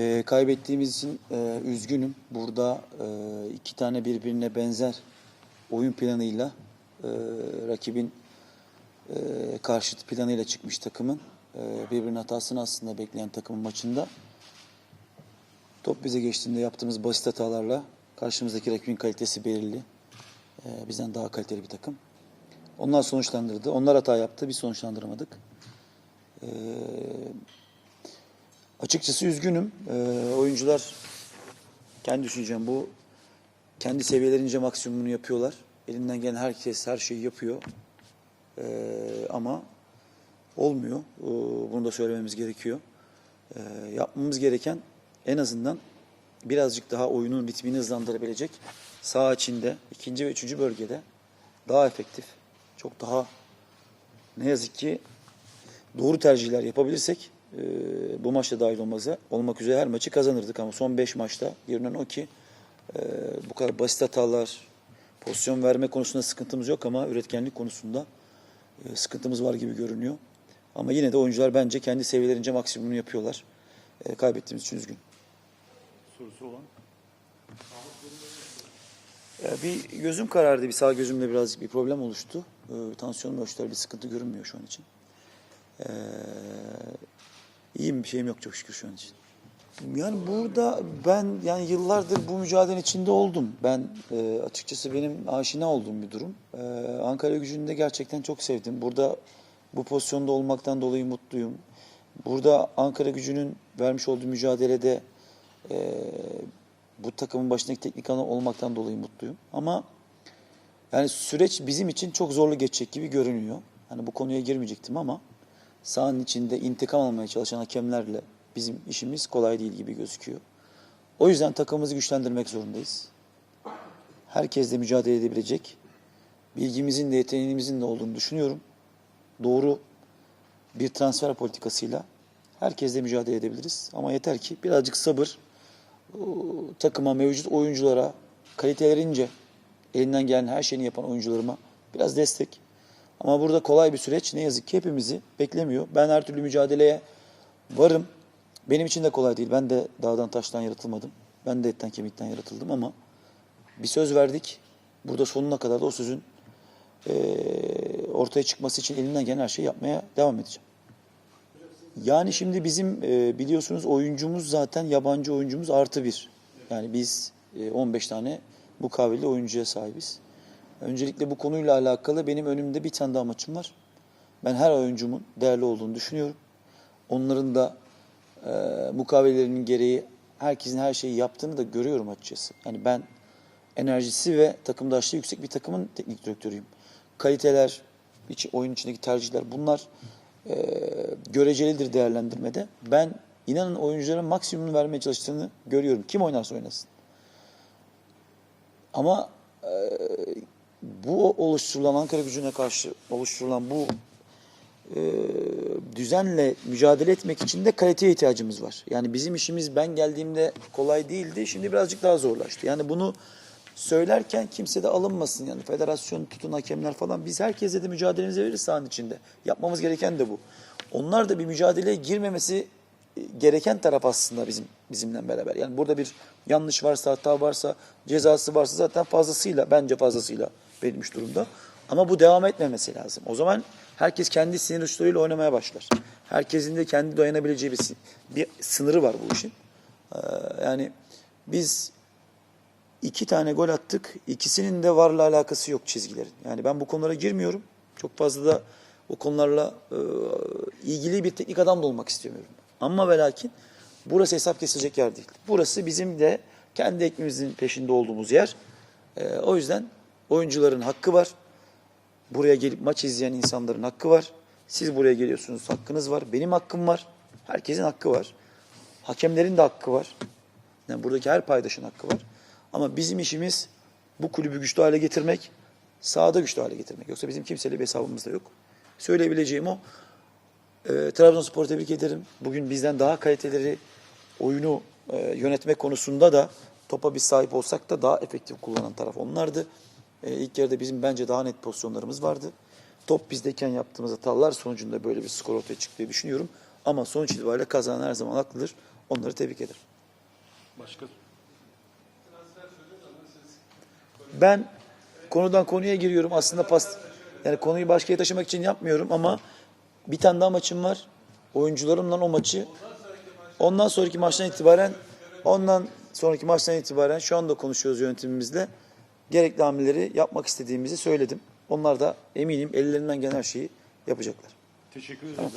Ee, kaybettiğimiz için e, üzgünüm. Burada e, iki tane birbirine benzer oyun planıyla e, rakibin e, karşıt planıyla çıkmış takımın e, birbirinin hatasını aslında bekleyen takımın maçında top bize geçtiğinde yaptığımız basit hatalarla karşımızdaki rakibin kalitesi belirli. E, bizden daha kaliteli bir takım. Onlar sonuçlandırdı. Onlar hata yaptı. Biz sonuçlandıramadık. E, Açıkçası üzgünüm. Ee, oyuncular kendi düşüncem bu. Kendi seviyelerince maksimumunu yapıyorlar. Elinden gelen herkes her şeyi yapıyor. Ee, ama olmuyor. Ee, bunu da söylememiz gerekiyor. Ee, yapmamız gereken en azından birazcık daha oyunun ritmini hızlandırabilecek sağ içinde, ikinci ve üçüncü bölgede daha efektif, çok daha ne yazık ki doğru tercihler yapabilirsek e, bu maçta dahil olmazsa, olmak üzere her maçı kazanırdık ama son 5 maçta görünen o ki e, bu kadar basit hatalar, pozisyon verme konusunda sıkıntımız yok ama üretkenlik konusunda e, sıkıntımız var gibi görünüyor. Ama yine de oyuncular bence kendi seviyelerince maksimumunu yapıyorlar. E, kaybettiğimiz için üzgün. sorusu olan. E, bir gözüm karardı. Bir sağ gözümde biraz bir problem oluştu. E, tansiyonum ölçtüler. Bir sıkıntı görünmüyor şu an için. E, iyiyim bir şeyim yok çok şükür şu an için. Yani burada ben yani yıllardır bu mücadelenin içinde oldum. Ben e, açıkçası benim aşina olduğum bir durum. E, Ankara gücünü de gerçekten çok sevdim. Burada bu pozisyonda olmaktan dolayı mutluyum. Burada Ankara gücünün vermiş olduğu mücadelede e, bu takımın başındaki teknik adam olmaktan dolayı mutluyum. Ama yani süreç bizim için çok zorlu geçecek gibi görünüyor. Hani bu konuya girmeyecektim ama sahanın içinde intikam almaya çalışan hakemlerle bizim işimiz kolay değil gibi gözüküyor. O yüzden takımımızı güçlendirmek zorundayız. Herkesle mücadele edebilecek bilgimizin de yeteneğimizin de olduğunu düşünüyorum. Doğru bir transfer politikasıyla herkesle mücadele edebiliriz. Ama yeter ki birazcık sabır, takıma, mevcut oyunculara, kalitelerince elinden gelen her şeyini yapan oyuncularıma biraz destek. Ama burada kolay bir süreç ne yazık ki hepimizi beklemiyor. Ben her türlü mücadeleye varım. Benim için de kolay değil. Ben de dağdan taştan yaratılmadım. Ben de etten kemikten yaratıldım ama bir söz verdik. Burada sonuna kadar da o sözün eee, ortaya çıkması için elimden gelen her şeyi yapmaya devam edeceğim. Yani şimdi bizim e, biliyorsunuz oyuncumuz zaten yabancı oyuncumuz artı bir. Yani biz e, 15 tane mukavele oyuncuya sahibiz. Öncelikle bu konuyla alakalı benim önümde bir tane daha maçım var. Ben her oyuncumun değerli olduğunu düşünüyorum. Onların da e, mukavelerinin gereği herkesin her şeyi yaptığını da görüyorum açıkçası. Yani ben enerjisi ve takımdaşlığı yüksek bir takımın teknik direktörüyüm. Kaliteler, iç- oyun içindeki tercihler bunlar e, görecelidir değerlendirmede. Ben inanın oyuncuların maksimumunu vermeye çalıştığını görüyorum. Kim oynarsa oynasın. Ama e, bu oluşturulan Ankara gücüne karşı oluşturulan bu e, düzenle mücadele etmek için de kaliteye ihtiyacımız var. Yani bizim işimiz ben geldiğimde kolay değildi. Şimdi birazcık daha zorlaştı. Yani bunu söylerken kimse de alınmasın. Yani federasyon tutun hakemler falan. Biz herkese de mücadelemizi veririz sahanın içinde. Yapmamız gereken de bu. Onlar da bir mücadeleye girmemesi gereken taraf aslında bizim bizimle beraber. Yani burada bir yanlış varsa, hata varsa, cezası varsa zaten fazlasıyla, bence fazlasıyla verilmiş durumda. Ama bu devam etmemesi lazım. O zaman herkes kendi sinir uçlarıyla oynamaya başlar. Herkesin de kendi dayanabileceği bir, bir sınırı var bu işin. Ee, yani biz iki tane gol attık. İkisinin de varla alakası yok çizgilerin. Yani ben bu konulara girmiyorum. Çok fazla da o konularla e, ilgili bir teknik adam da olmak istemiyorum. Ama ve lakin burası hesap kesilecek yer değil. Burası bizim de kendi ekmeğimizin peşinde olduğumuz yer. E, o yüzden oyuncuların hakkı var. Buraya gelip maç izleyen insanların hakkı var. Siz buraya geliyorsunuz, hakkınız var. Benim hakkım var. Herkesin hakkı var. Hakemlerin de hakkı var. Yani buradaki her paydaşın hakkı var. Ama bizim işimiz bu kulübü güçlü hale getirmek, sahada güçlü hale getirmek. Yoksa bizim kimseyle bir hesabımız da yok. Söyleyebileceğim o. E, Trabzonspor'u tebrik ederim. Bugün bizden daha kaliteleri oyunu e, yönetme konusunda da topa biz sahip olsak da daha efektif kullanan taraf onlardı. E, ilk yarıda bizim bence daha net pozisyonlarımız vardı. Top bizdeyken yaptığımız hatalar sonucunda böyle bir skor ortaya çıktığını düşünüyorum. Ama sonuç itibariyle kazanan her zaman haklıdır. Onları tebrik ederim. Başka Ben konudan konuya giriyorum. Aslında pas yani konuyu başka yere taşımak için yapmıyorum ama bir tane daha maçım var. Oyuncularımla o maçı ondan sonraki maçtan itibaren ondan sonraki maçtan itibaren şu anda konuşuyoruz yönetimimizle. Gerekli hamleleri yapmak istediğimizi söyledim. Onlar da eminim ellerinden gelen her şeyi yapacaklar. teşekkür ederiz.